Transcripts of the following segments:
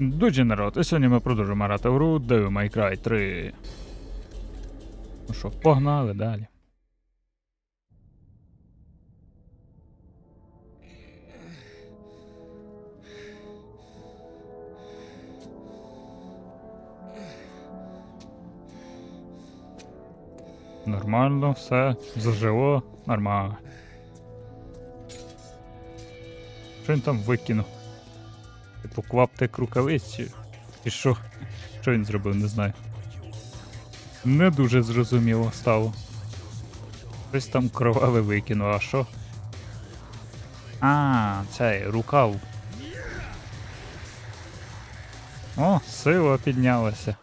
Дуже народ, і сьогодні ми продовжуємо грати в гру Devil May Cry 3. Ну що, погнали далі. Нормально, все, зажило, нормально. Що він там викинув? Типу кваптик рукавиць чи. І що? Що він зробив, не знаю. Не дуже зрозуміло стало. Щось там кроваве викинув, а що? А, цей рукав. О, сила піднялася.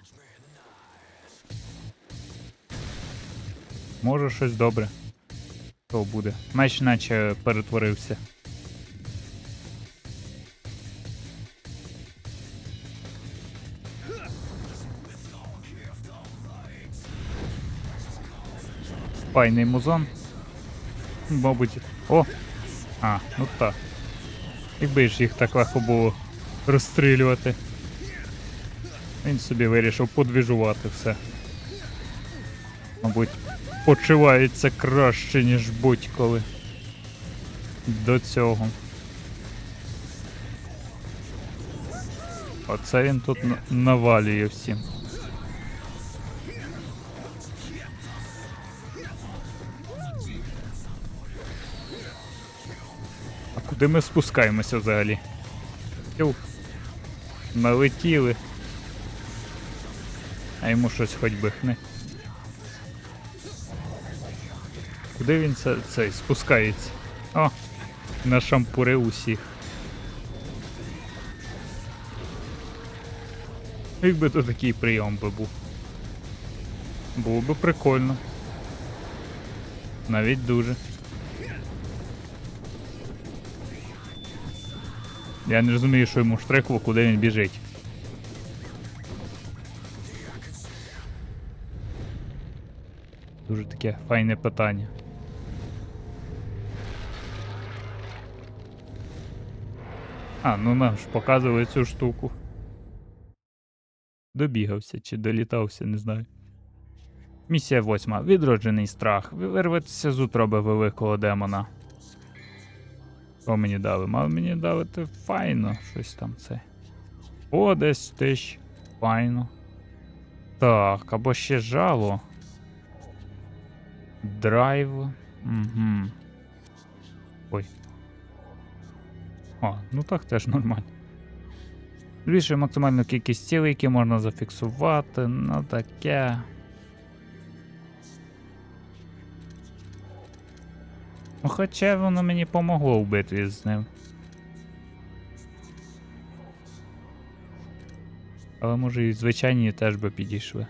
Може щось добре. То буде. Меч наче перетворився. Файний музон. Мабуть. О! А, ну так. Якби ж їх так легко було розстрілювати. Він собі вирішив подвіжувати все. Мабуть, почувається краще, ніж будь-коли. До цього. Оце він тут навалює всім. Куди ми спускаємося взагалі? Тю. Налетіли. А йому щось хоч би хне. Куди він це, цей спускається? О! На шампури усіх. Якби то такий прийом би був. Було би прикольно. Навіть дуже. Я не розумію, що йому штрекло, куди він біжить. Дуже таке файне питання. А, ну нам ж показували цю штуку. Добігався чи долітався, не знаю. Місія восьма. Відроджений страх. Вирветеся з утроби великого демона. Що мені дали? Мали мені давати файно щось там це. О, десь тисяч. Файно. Так, або ще жало. Драйв. Угу. Ой. А, ну так теж нормально. Збільшує максимальну кількість цілей, які можна зафіксувати. Ну таке. Ну, хоча воно мені помогло в битві з ним. Але може і звичайні теж би підійшли.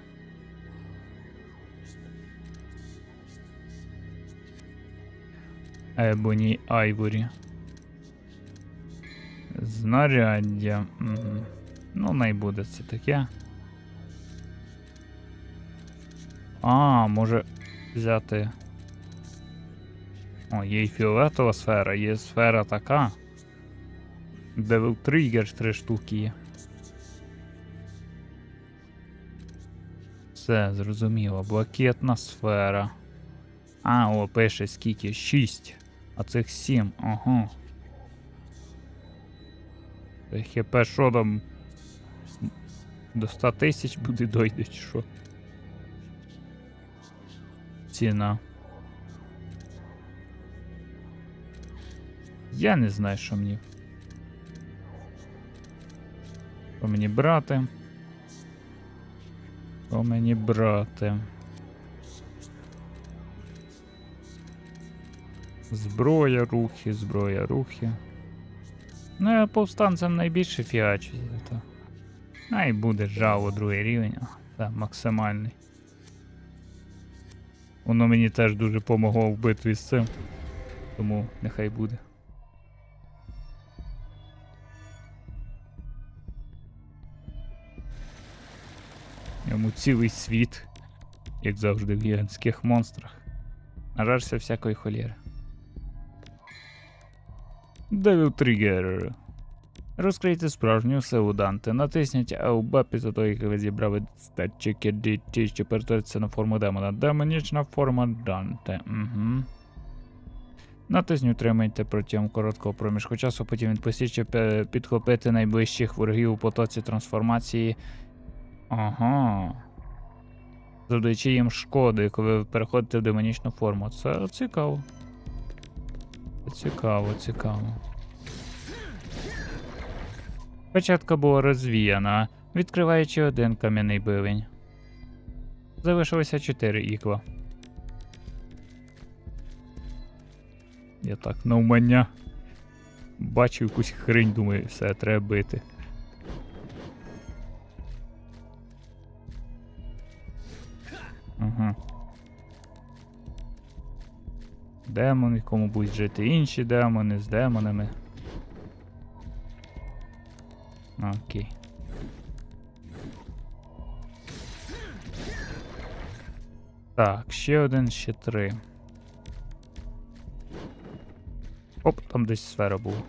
Ебоні Айворі. Знаряддя. Угу. Ну, най буде це таке. А, може взяти. О, є і фіолетова сфера, є сфера така. Devil Trigger три штуки є. Все, зрозуміло. Блакитна сфера. А, о, пише скільки? 6. А цих 7. Ага. Хп що там? До 100 тисяч буде дойде, що? Ціна. Я не знаю, що мені. Що мені брати? Що мені брати? Зброя, рухи, зброя, рухи. Ну, я повстанцям найбільше фіачу. То. Най буде жало другий рівень. а, Та, максимальний. Воно мені теж дуже помогло в битві з цим. Тому нехай буде. Йому цілий світ, як завжди в гігантських монстрах. Нажарся всякої холєри. Devil Trigger. Розкрийте справжню силу Данте. Натисніть АУБ після того, як ви зібрали статчики DT, що перетвориться на форму демона. Демонічна форма Данте. Угу. Натисніть утримайте протягом короткого проміжку часу, потім відпустіть, щоб е, підхопити найближчих ворогів у потоці трансформації. Ага. Завдаючи їм шкоди, коли ви переходите в демонічну форму. Це цікаво. Цікаво, цікаво. Печатка була розвіяна, відкриваючи один кам'яний бивень. Залишилося чотири ікла. Я так навмання. Бачу якусь хрень, думаю, все, треба бити. Ага. Демон, в якому будуть жити інші демони з демонами. Окей. Так, ще один, ще три. Оп, там десь сфера була.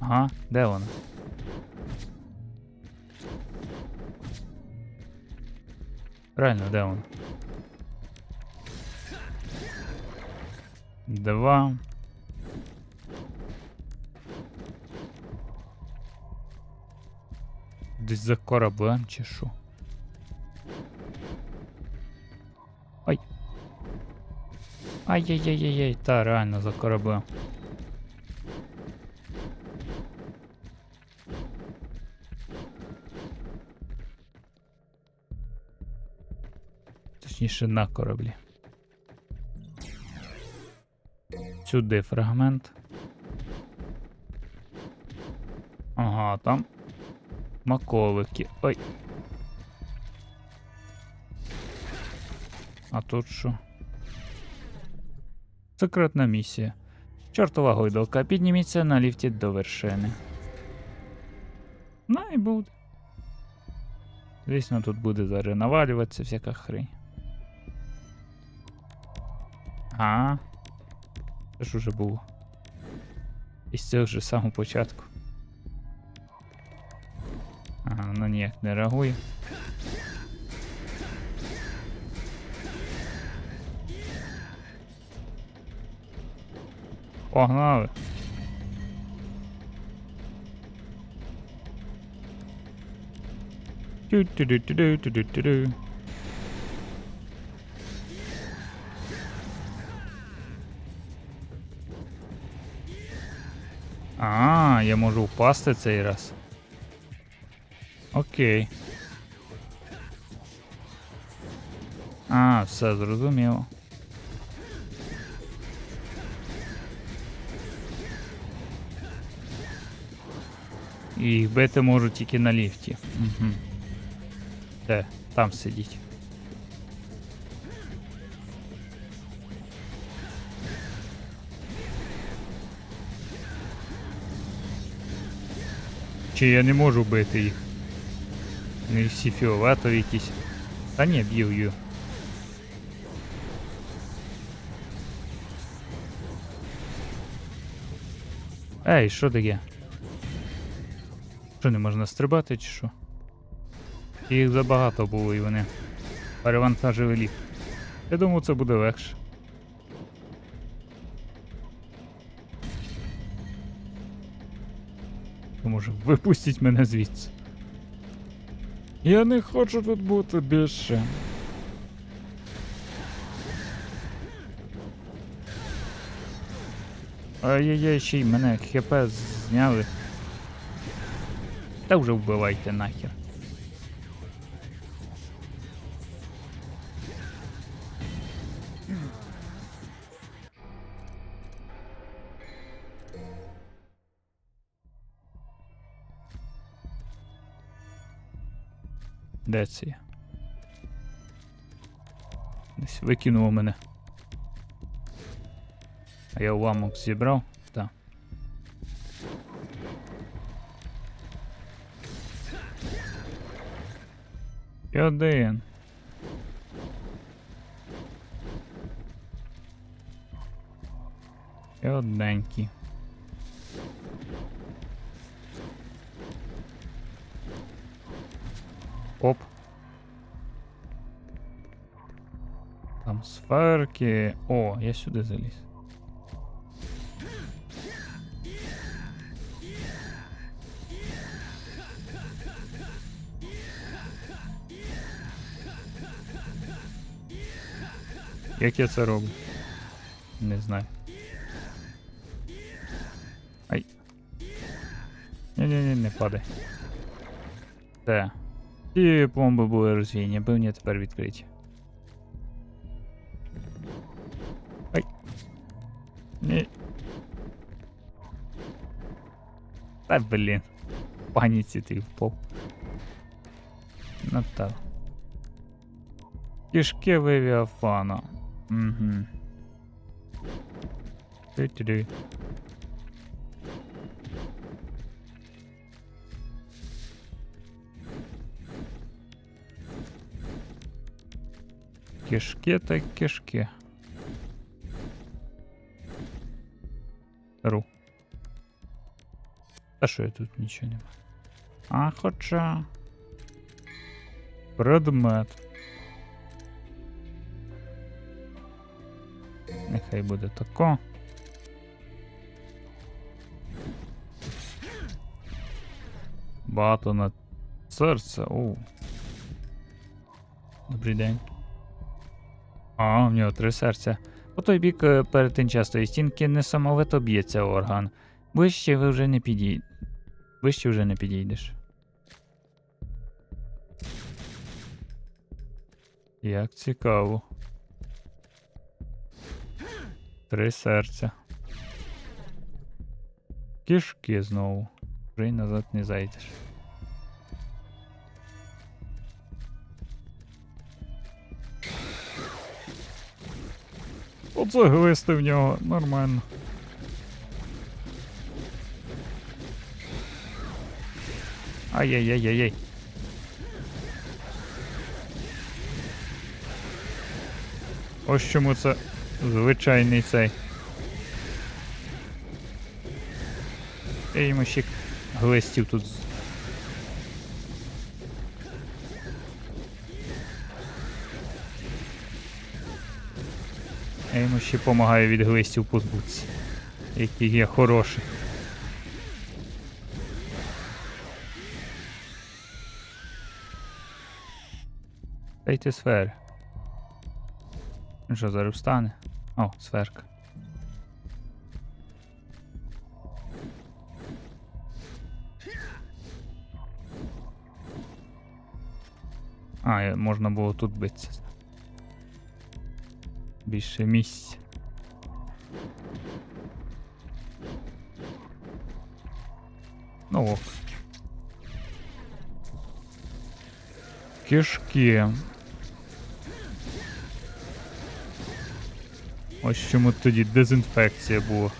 Ага, де вона? Реально, де вона? Два. Десь за кораблем чи що? Ай. Ай-яй-яй-яй, та реально за кораблем. Точніше на кораблі. Сюди фрагмент. Ага, там Маколики. Ой. А тут що? Секретна місія. Чортова гойдалка. Підніміться на ліфті до вершини. Ну і буде. Звісно, тут буде зараз навалюватися всяка хрень. А. Це ж уже було. Із цього ж самого початку. Ага, воно ніяк не реагує. Погнали. Тю-тю-тю-тю-тю-тю-тю-тю. я можу впасти цей раз. Окей. А, все зрозуміло. І їх бити можу тільки на ліфті. Угу. Де? Там сидіть. Чи я не можу бити їх? Вони всі фіолетові якісь. Та ні, б'ю, б'ю. Ей, що таке? Що не можна стрибати чи що? Їх забагато було і вони перевантажили ліфт. Я думав, це буде легше. То може випустіть мене звідси. Я не хочу тут бути більше. Ай-яй-яй, ще й мене хп зняли. Та вже вбивайте нахер. Де це? Десь викинуло мене. А я уламок зібрав? Так. І один. Ще одненький. Оп. Там сферки. О, я сюди заліз. Як я це роблю? Не знаю. Ай. Ні-ні-ні, не падай. Все. Ті пломби були розвіяні, певні тепер відкриті. Ай. Ні. Та блін. В паніці ти впав. Ну так. Кишки Левіафана. Угу. Тю-тю-тю. Кишки та кишки. Ру. Та що я тут нічого нема. А хоча. Предмет. Нехай буде тако. Багато на серце. Оу. Добрий день. А, в нього три серця. По той бік е, перетинчастої стінки несамовито б'ється орган. Вище ви вже не підій... Вище вже не підійдеш. Як цікаво. Три серця. Кишки знову. Вже й назад не зайдеш. Оце глисти в нього, нормально. Ай-яй-яй-яй-яй. Ось чому це звичайний цей. Йому ще глистів тут. Йому ще допомагаю від глистів позбутися. Який я хороший. Дайте сфери. Ну що, зараз встане? О, сферка. А, можна було тут битися. Більше місць. Ну ок. Кишки. Ось чому тоді дезінфекція була.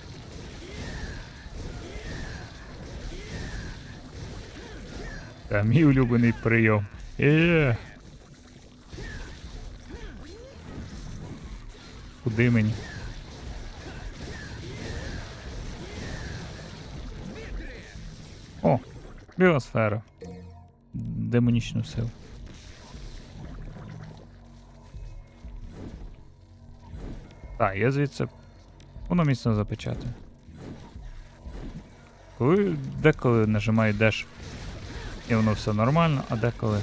Та мій улюблений прийом. Е. Куди мені? О, біосфера. Демонічну силу. Так, я звідси. Воно міцно запечатане. Коли деколи нажимаю Dash і воно все нормально, а деколи.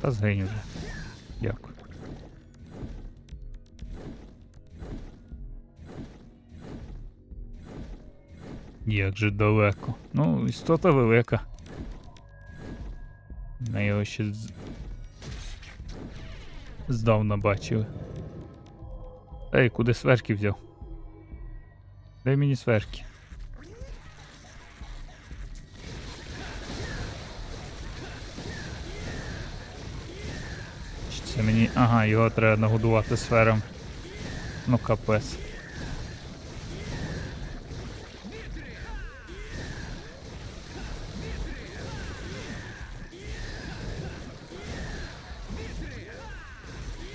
Та згинь вже. Дякую. Як же далеко. Ну, істота велика. Ми його ще з... здавна бачили. Ей, куди сверки взяв? Дай мені сверки. Це мені. Ага, його треба нагодувати сфером. Ну капець.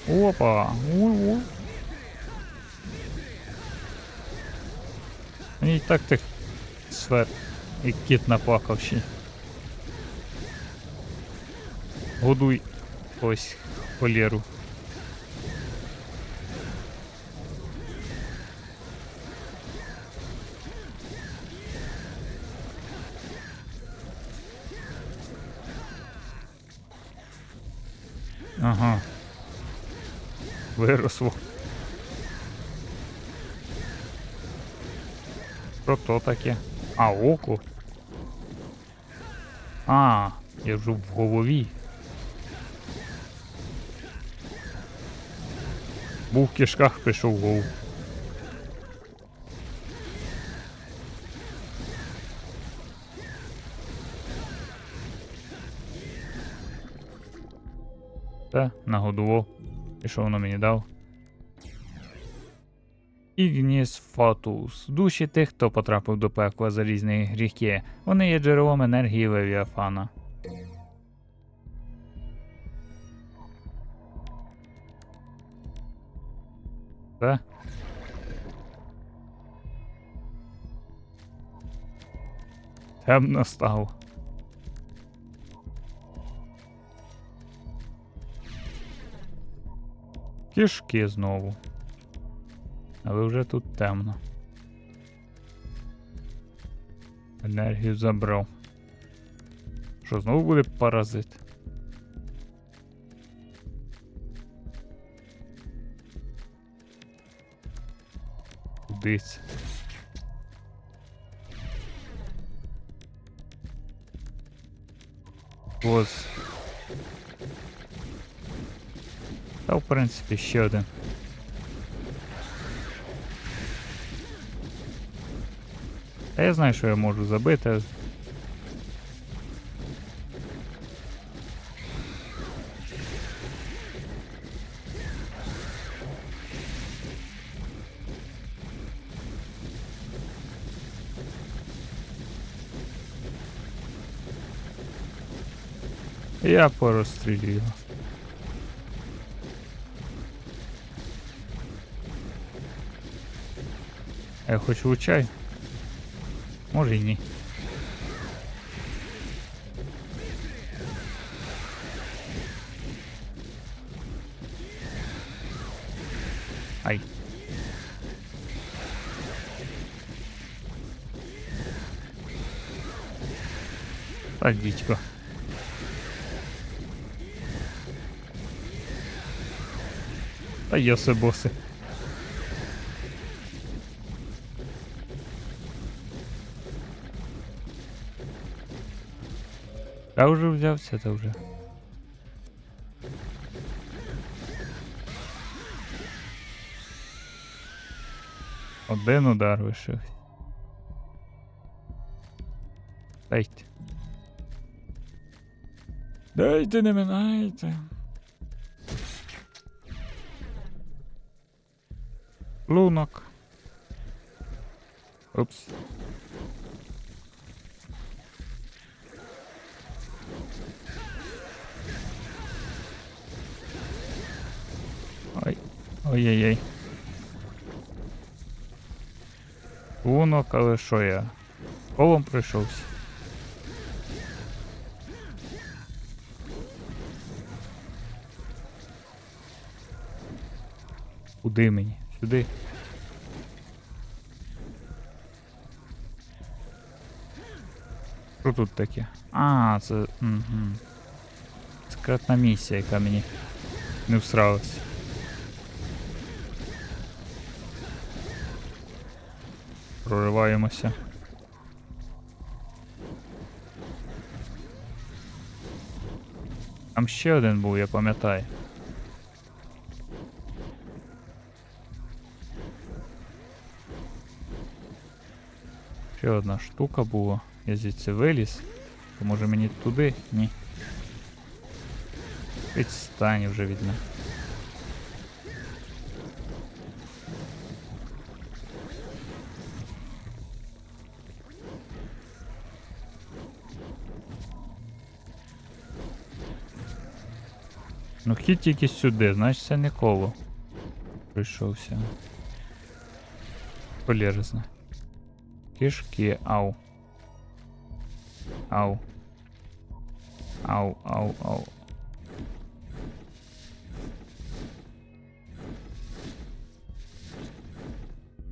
Опа! У-у. І так тих сфер, і кіт наплакав ще. Годуй ось холєру. Ага. Виросло. Що то таке? А, око. А, я вже в голові. Був в кишках, пішов в голову. Та, нагодував. І що воно мені дав? Ігніс Фатус. Душі тих, хто потрапив до пекла за різні гріхи. Вони є джерелом енергії Левіафана. Та? Темно стало. Кішки знову. Але вже тут темно. Енергію забрав. Що, знову буде паразит? Кудись. Ось. Та, в принципі, ще один. Та я знаю, що я можу забити. Я порозстрілю його. Я хочу у чай. Може і ні. Ай. Так, дідько. Та йоси боси. Я вже взявся, то вже. Один удар вийшов. Дайте. Дайте, не минайте. Лунок. Упс. Ой. Ой-ой-ой. Лунок, але що я? Колом прийшовся. Куди мені? Сюди. Що тут таке? А, це. Угу. Секретна місія, яка мені не всралась. Прориваємося. Там ще один був, я пам'ятаю. Ще одна штука була. Я звідси виліз. То може мені туди? Ні. Відстань вже від мене. Ну хід тільки сюди, значить це не коло. Прийшовся. Полезно. Кишки, ау. Ау. Ау, ау, ау.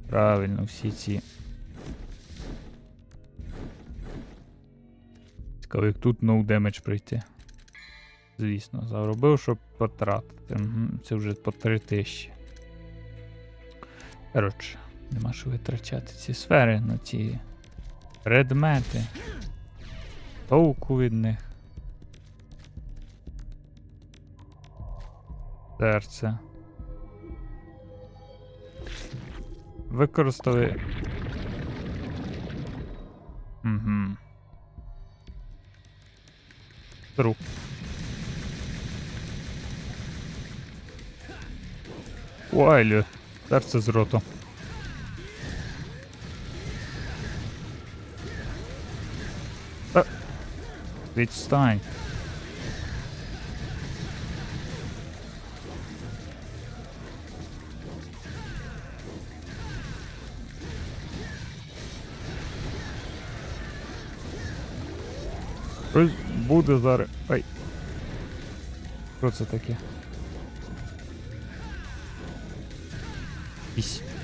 Правильно, всі ці. Цікаво, як тут no damage пройти. Звісно, заробив, щоб потратити. Це вже по 3 тисячі. Коротше, нема що витрачати ці сфери на ці предмети. Толку від них. Серце. Використали. Угу. Труп. Уайлю. Серце з роту. Відстань. Щось буде зараз. Ай. Що це таке?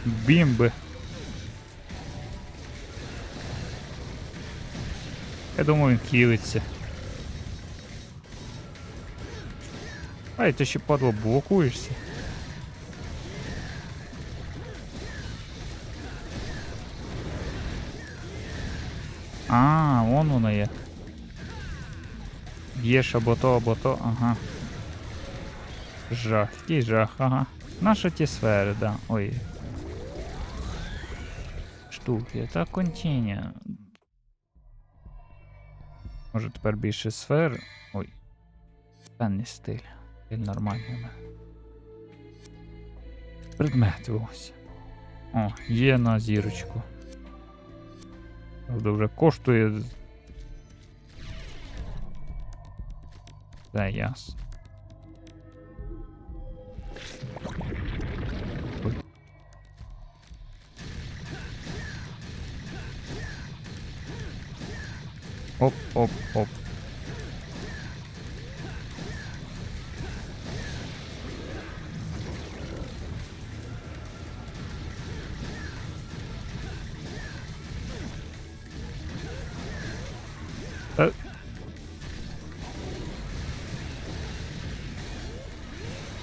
Бімби. Я думаю, він хілиться. Ай, ти ще падло блокуєшся. А, вон воно є. Б'єш або то, або то, ага. Жах, який жах, ага. Наша ті сфери, да. Ой. Штуки, та контіння. Може тепер більше сфер. Ой. Та стиль. Стиль нормальний. Предмети ось. О, є на зірочку. Правда, вже коштує. Це ясно. Ой. Та...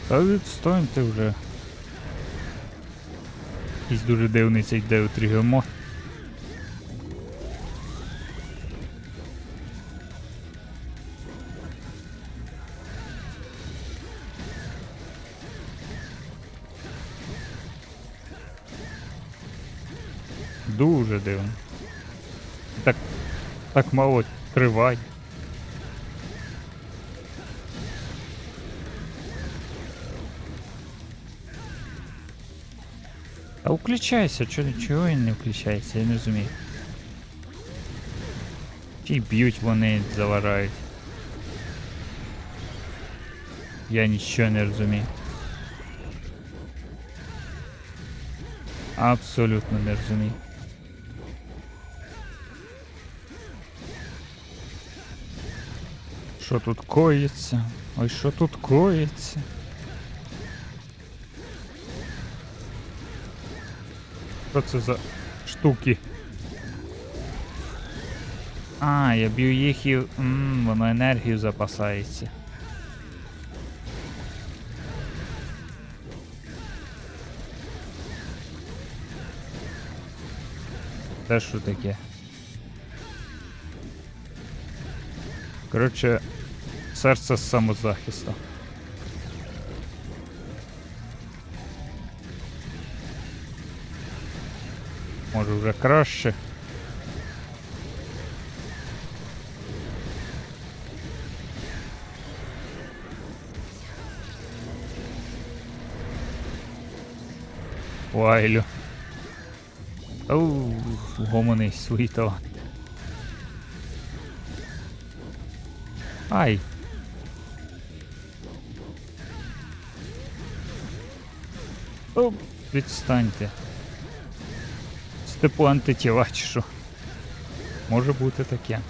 Та відстаньте вже. Якийсь дуже дивний цей деотрігомор. Дуже дивно. Так, так мало триває. А включайся, чого, чого він не включається, я не розумію. Й б'ють вони, заважають. Я нічого не розумію. Абсолютно не розумію. Що тут коїться? Ой, що тут коїться? Що це за штуки? А, я б'ю їх і. Ммм, воно енергію запасається. Це що таке? Коротше, серце з самозахисту. Може вже краще. Вайлю. Оу, гомоний таланти. Ай. О, відстаньте. Це типу антитіла чи що? Може бути таке.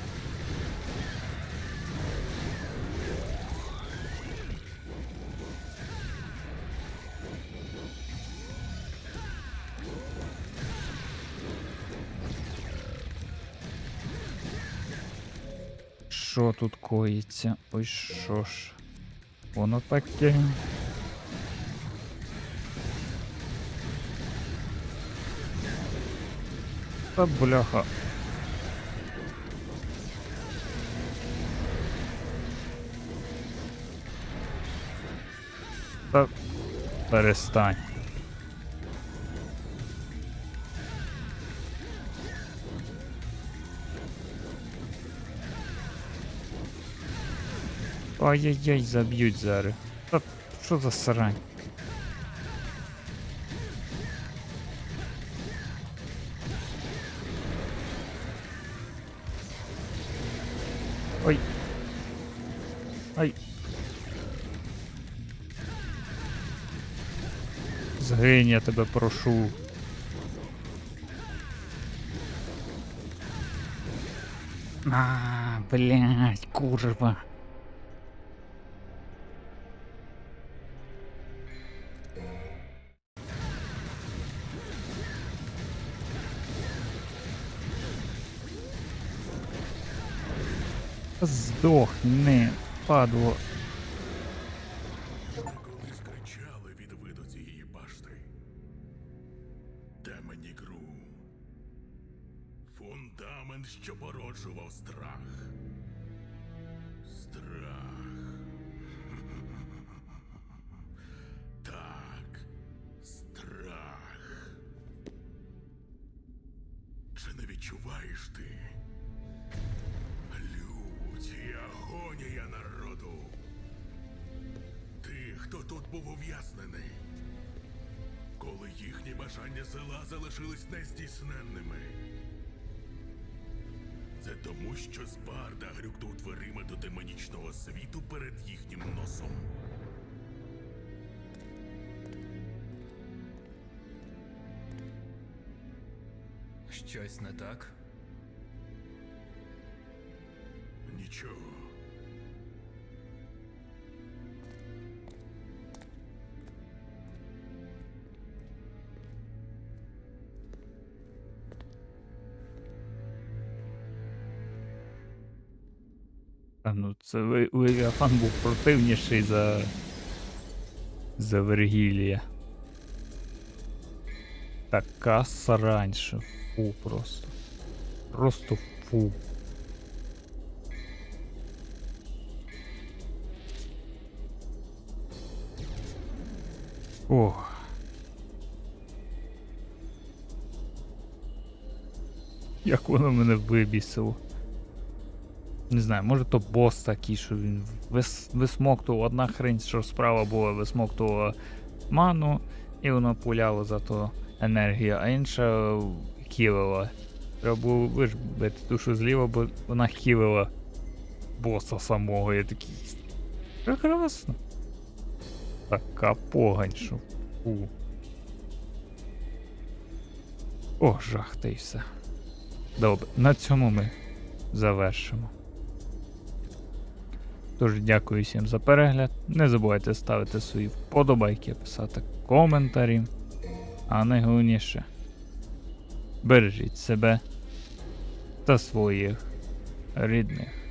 Що тут коїться? Ой, що ж. Воно таке. Та бляха. Та перестань. Ай-яй-яй, заб'ють зараз. Та що за срань? Згинь, я тебе прошу. А, блядь, курва. Здохни, падло. Спарта грюкнув дверима до демонічного світу перед їхнім носом. Щось не так? Нічого. Ну це Левіафан був противніший за. За Вергілія. Така срань, фу просто. Просто фу. Ох. Як воно мене вибісило. Не знаю, може то бос такий, що він вис, висмоктував одна хрень, що справа була, висмоктувала ману, і воно пуляло за то енергію, а інша хілила. Треба було вибити душу зліва, бо вона хілила боса самого. Я такий. Прекрасно. Така погань, що. Фу. О, жах та все. Добре, на цьому ми завершимо. Тож дякую всім за перегляд. Не забувайте ставити свої вподобайки, писати коментарі. А найголовніше бережіть себе та своїх рідних.